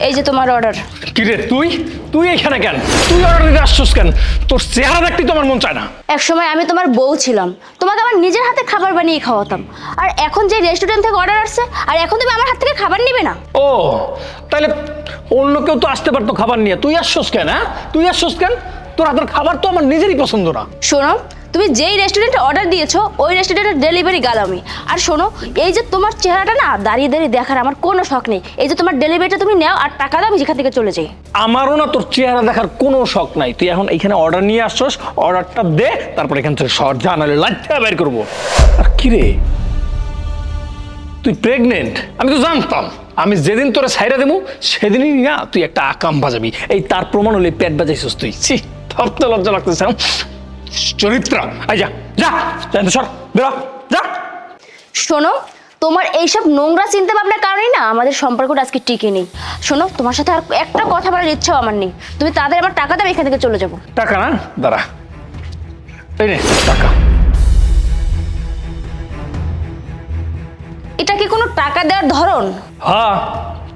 এই যে তোমার অর্ডার কিরে তুই? তুই এখানে কেন? তুই অর্ডার দিতে আসছিস কেন? তোর চেহারা দেখতে তো আমার মন চায় না। এক সময় আমি তোমার বউ ছিলাম। তোমাকে আমার নিজের হাতে খাবার বানিয়ে খাওয়াতাম। আর এখন যে রেস্টুরেন্ট থেকে অর্ডার আসছে আর এখন তুমি আমার হাত থেকে খাবার নিবে না। ও তাহলে অন্য কেউ তো আসতে পারতো খাবার নিয়ে। তুই আসছিস কেন হ্যাঁ? তুই আসছিস কেন? তোর হাতের খাবার তো আমার নিজেরই পছন্দ না। শোনো তুমি যেই রেস্টুরেন্টে অর্ডার দিয়েছ, ওই রেস্টুরেন্টের ডেলিভারি গালামি আর শোনো, এই যে তোমার চেহারাটা না, দাঁড়িয়ে দাঁড়িয়ে দেখার আমার কোনো শখ নেই। এই যে তোমার ডেলিভারিটা তুমি নাও, আর টাকা দাও, আমি যেখান থেকে চলে যাই। আমারও না তোর চেহারা দেখার কোনো শখ নাই। তুই এখন এখানে অর্ডার নিয়ে আসছস অর্ডারটা দে, তারপর এখান থেকে শর্ট জানালে লাইটটা বের করব। আর কি রে? তুই প্রেগনেন্ট আমি তো জানতাম। আমি যেদিন তোরে সাইরা দেবো, সেদিনই না তুই একটা আকাম বাজাবি। এই তার প্রমাণ হলে পেট বাজাইছিস তুই। ছি ধরতে লজ্জা লাগতেছে আমার। চরিত্র আই যা যা যা সর বেরো যা। শোনো তোমার এইসব নোংরা চিন্তা ভাবনার কারণেই না আমাদের সম্পর্কটা আজকে টিকে নেই। শোনো তোমার সাথে আর একটা কথা বলার ইচ্ছাও আমার নেই। তুমি তাদের আমার টাকা দাও এখান থেকে চলে যাব। টাকা না? দাঁড়া। এই নে টাকা। এটা কি কোনো টাকা দেওয়ার ধরন? হ্যাঁ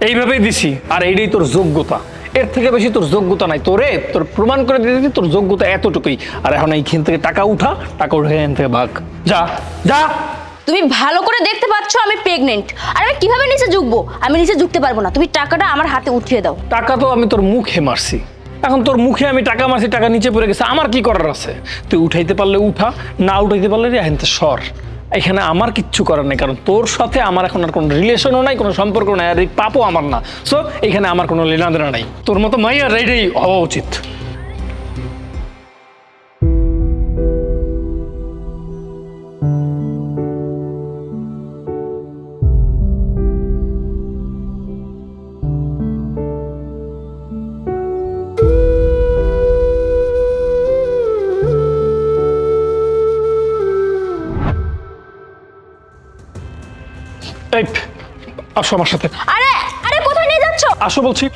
এইভাবেই দিছি আর এইটাই তোর যোগ্যতা। এর থেকে বেশি তোর যোগ্যতা নাই। তোরে তোর প্রমাণ করে দিয়েছি তোর যোগ্যতা এতটুকুই। আর এখন এইখান থেকে টাকা উঠা টাকা উঠে এখান থেকে ভাগ। যা যা। তুমি ভালো করে দেখতে পাচ্ছ আমি প্রেগনেন্ট আর আমি কীভাবে নিচে ঝুঁকবো? আমি নিচে ঝুঁকতে পারব না। তুমি টাকাটা আমার হাতে উঠিয়ে দাও। টাকা তো আমি তোর মুখে মারছি। এখন তোর মুখে আমি টাকা মারছি টাকা নিচে পড়ে গেছে। আমার কি করার আছে? তুই উঠাইতে পারলে উঠা না উঠাইতে পারলে রে সর। এখানে আমার কিচ্ছু করার নেই, কারণ তোর সাথে আমার এখন আর কোনো রিলেশনও নাই, কোনো সম্পর্ক নাই, আর এই পাপও আমার না। সো এখানে আমার কোনো লেনাদেনা নাই। তোর মতো মাইয়া রেডি হওয়া উচিত। এই আসো আমার সাথে। আরে আরে কোথায় নিয়ে যাচ্ছ? আসো বলছি।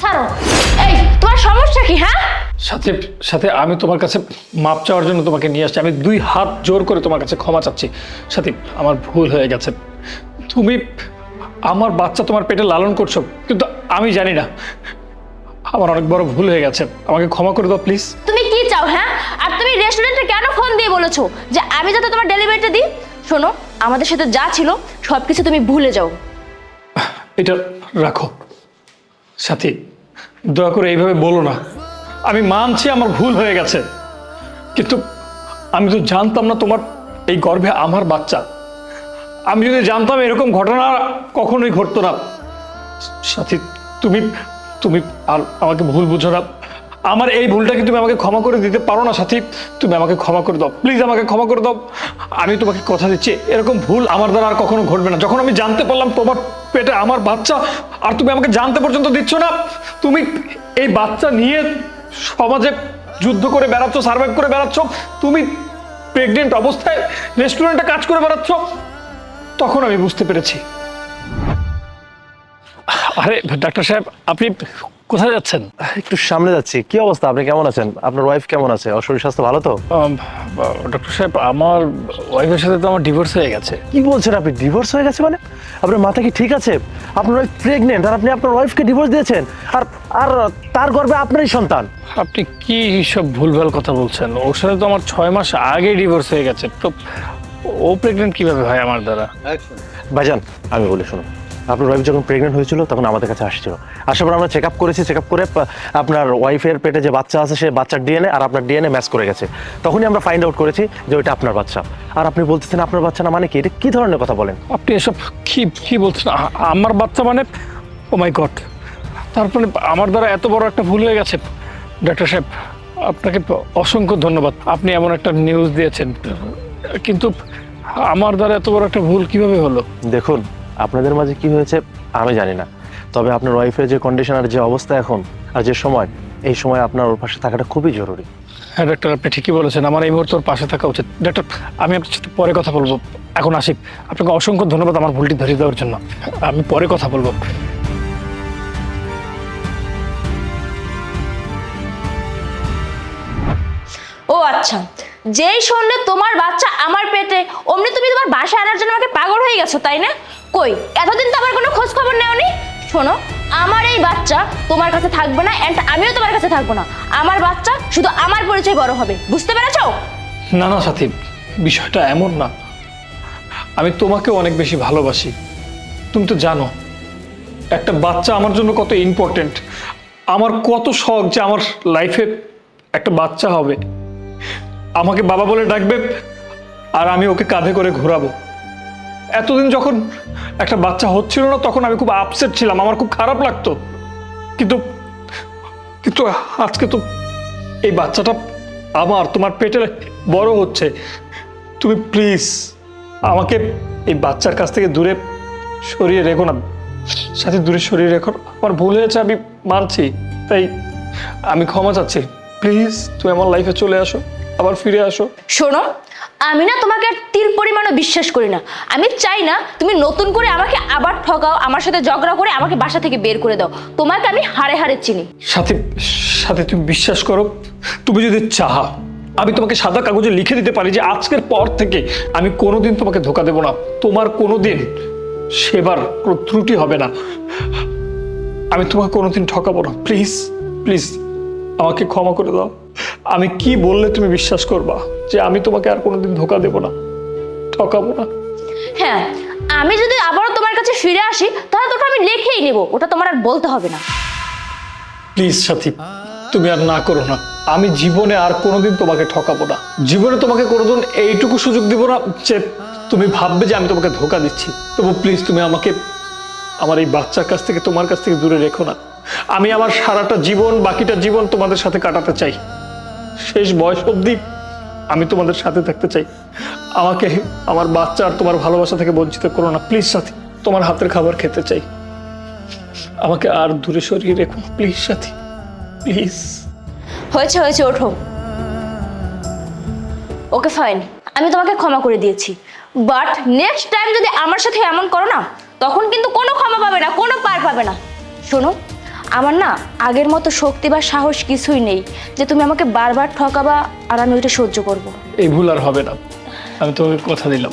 ছাড়ো। এই তোমার সমস্যা কি হ্যাঁ? সাথে সাথে আমি তোমার কাছে মাপ চাওয়ার জন্য তোমাকে নিয়ে আসছি। আমি দুই হাত জোর করে তোমার কাছে ক্ষমা চাচ্ছি। সাথে আমার ভুল হয়ে গেছে। তুমি আমার বাচ্চা তোমার পেটে লালন করছ কিন্তু আমি জানি না। আমার অনেক বড় ভুল হয়ে গেছে। আমাকে ক্ষমা করে দাও প্লিজ। তুমি কি চাও হ্যাঁ? আর তুমি রেস্টুরেন্টে কেন ফোন দিয়ে বলেছ যে আমি যাতে তোমার ডেলিভারিটা দিই? শোনো, আমাদের সাথে যা ছিল সব কিছু তুমি ভুলে যাও। এটা রাখো। সাথী, দয়া করে এইভাবে বলো না। আমি মানছি আমার ভুল হয়ে গেছে। কিন্তু আমি তো জানতাম না তোমার এই গর্ভে আমার বাচ্চা। আমি যদি জানতাম এরকম ঘটনা, কখনোই ঘটতো না। সাথী, তুমি তুমি আর আমাকে ভুল বুঝো না। আমার এই ভুলটাকে তুমি আমাকে ক্ষমা করে দিতে পারো না সাথী। তুমি আমাকে ক্ষমা করে দাও। প্লিজ আমাকে ক্ষমা করে দাও। আমি তোমাকে কথা দিচ্ছি। এরকম ভুল আমার দ্বারা আর কখনো ঘটবে না। যখন আমি জানতে পারলাম তোমার পেটে আমার বাচ্চা, আর তুমি আমাকে জানতে পর্যন্ত দিচ্ছ না, তুমি এই বাচ্চা নিয়ে সমাজে যুদ্ধ করে বেড়াচ্ছ সার্ভাইভ করে বেড়াচ্ছ, তুমি প্রেগনেন্ট অবস্থায় রেস্টুরেন্টে কাজ করে বেড়াচ্ছ, তখন আমি বুঝতে পেরেছি। আরে ডাক্তার সাহেব আপনি কোথায় যাচ্ছেন? একটু সামনে যাচ্ছি। কি অবস্থা? আপনি কেমন আছেন? আপনার ওয়াইফ কেমন আছে? ওর শরীর স্বাস্থ্য ভালো তো? ডক্টর সাহেব আমার ওয়াইফের সাথে তো আমার ডিভোর্স হয়ে গেছে। কি বলছেন আপনি? ডিভোর্স হয়ে গেছে মানে? আপনার মাথা কি ঠিক আছে? আপনার ওয়াইফ প্রেগনেন্ট আর আপনি আপনার ওয়াইফকে ডিভোর্স দিয়েছেন? আর আর তার গর্ভে আপনারই সন্তান? আপনি কি সব ভুলভাল কথা বলছেন? ওর সাথে তো আমার ছয় মাস আগে ডিভোর্স হয়ে গেছে। তো ও প্রেগনেন্ট কীভাবে হয় আমার দ্বারা? ভাইজান আমি বলি শুনুন। আপনার ওয়াইফ যখন প্রেগনেন্ট হয়েছিল তখন আমাদের কাছে আসছিল। আসার পর আমরা চেক আপ করেছি চেক আপ করে আপনার ওয়াইফের পেটে যে বাচ্চা আছে সে বাচ্চার ডিএনএ আর আপনার ডিএনএ ম্যাচ করে গেছে। তখনই আমরা ফাইন্ড আউট করেছি যে ওইটা আপনার বাচ্চা। আর আপনি বলতেছেন আপনার বাচ্চা না মানে কি? এটা কি ধরনের কথা বলেন? আপনি এসব কি কি বলছেন? আমার বাচ্চা মানে ও মাই গড তারপরে আমার দ্বারা এত বড় একটা ভুল হয়ে গেছে। ডাক্তার সাহেব আপনাকে অসংখ্য ধন্যবাদ। আপনি এমন একটা নিউজ দিয়েছেন। কিন্তু আমার দ্বারা এত বড় একটা ভুল কীভাবে হলো? দেখুন আপনাদের মাঝে কি হয়েছে আমি জানি না। তবে আপনার ওয়াইফের যে কন্ডিশন আর যে অবস্থা এখন আর যে সময় এই সময় আপনার ওর পাশে থাকাটা খুবই জরুরি। হ্যাঁ ডাক্তার আপনি ঠিকই বলেছেন। আমার এই মুহূর্তে ওর পাশে থাকা উচিত। ডাক্তার আমি আপনার সাথে পরে কথা বলব। এখন আসি। আপনাকে অসংখ্য ধন্যবাদ আমার ভুলটি ধরিয়ে দেওয়ার জন্য। আমি পরে কথা বলব। ও আচ্ছা। যেই শুনলে তোমার বাচ্চা আমার পেটে অমনি তুমি তোমার বাসায় আনার জন্য আমাকে পাগল হয়ে গেছো তাই না? কই? এতদিন তো আমার কোনো খোঁজ খবর নেওনি। শোনো, আমার এই বাচ্চা তোমার কাছে থাকবে না অ্যান্ড আমিও তোমার কাছে থাকব না। আমার বাচ্চা শুধু আমার পরিচয় বড় হবে। বুঝতে পেরেছ? না না সাথী বিষয়টা এমন না। আমি তোমাকে অনেক বেশি ভালোবাসি। তুমি তো জানো, একটা বাচ্চা আমার জন্য কত ইম্পর্টেন্ট আমার কত শখ যে আমার লাইফে একটা বাচ্চা হবে। আমাকে বাবা বলে ডাকবে আর আমি ওকে কাঁধে করে ঘোরাবো। এতদিন যখন একটা বাচ্চা হচ্ছিল না, তখন আমি খুব আপসেট ছিলাম। আমার খুব খারাপ লাগতো। কিন্তু কিন্তু আজকে তো এই বাচ্চাটা আমার, তোমার পেটে বড় হচ্ছে। তুমি প্লিজ আমাকে এই বাচ্চার কাছ থেকে দূরে সরিয়ে রেখো না। সাথে দূরে সরিয়ে রেখো। আমার ভুল হয়েছে, আমি মানছি। তাই আমি ক্ষমা চাচ্ছি। প্লিজ তুমি আমার লাইফে চলে আসো, আবার ফিরে আসো। শোনো আমি না তোমাকে আর তিল পরিমাণও বিশ্বাস করি না। আমি চাই না তুমি নতুন করে আমাকে আবার ঠকাও, আমার সাথে ঝগড়া করে আমাকে বাসা থেকে বের করে দাও। তোমাকে আমি হাড়ে হাড়ে চিনি। সাথে সাথে তুমি বিশ্বাস করো, তুমি যদি চাহা, আমি তোমাকে সাদা কাগজে লিখে দিতে পারি যে আজকের পর থেকে আমি কোনোদিন তোমাকে ধোকা দেব না। তোমার কোনোদিন সেবার কোনো ত্রুটি হবে না। আমি তোমাকে কোনোদিন ঠকাবো না। প্লিজ প্লিজ, আমাকে ক্ষমা করে দাও। আমি কি বললে তুমি বিশ্বাস করবা যে আমি তোমাকে আর কোনোদিন ধোকা দেব না? ঠকাবো না? হ্যাঁ আমি যদি আবারও তোমার কাছে ফিরে আসি তাহলে তোটা আমি লিখেই নেব। ওটা তোমার আর বলতে হবে না। প্লিজ সাথী তুমি আর না করো না। আমি জীবনে আর কোনোদিন তোমাকে ঠকাবো না। জীবনে তোমাকে কোনোদিন এইটুকু সুযোগ দিব না যে তুমি ভাববে যে আমি তোমাকে ধোকা দিচ্ছি। তবু প্লিজ তুমি আমাকে আমার এই বাচ্চার কাছ থেকে তোমার কাছ থেকে দূরে রেখো না। আমি আমার সারাটা জীবন বাকিটা জীবন তোমাদের সাথে কাটাতে চাই। শেষ বয়স অবধি আমি তোমাদের সাথে থাকতে চাই। আমাকে, আমার বাচ্চা আর তোমার ভালোবাসা থেকে বঞ্চিত করো না। প্লিজ সাথী, তোমার হাতের খাবার খেতে চাই। আমাকে আর দূরে সরিয়ে রেখো প্লিজ সাথী, প্লিজ। হয়েছে হয়েছে, ওঠো। Okay, fine. আমি তোমাকে ক্ষমা করে দিয়েছি। বাট নেক্সট টাইম যদি আমার সাথে এমন করো না, তখন কিন্তু কোনো ক্ষমা পাবে না, কোনো পার পাবে না। শোনো আমার না আগের মতো শক্তি বা সাহস কিছুই নেই যে তুমি আমাকে বারবার ঠকাবা আর আমি ওইটা সহ্য করব। এই ভুল আর হবে না। আমি তোমাকে কথা দিলাম।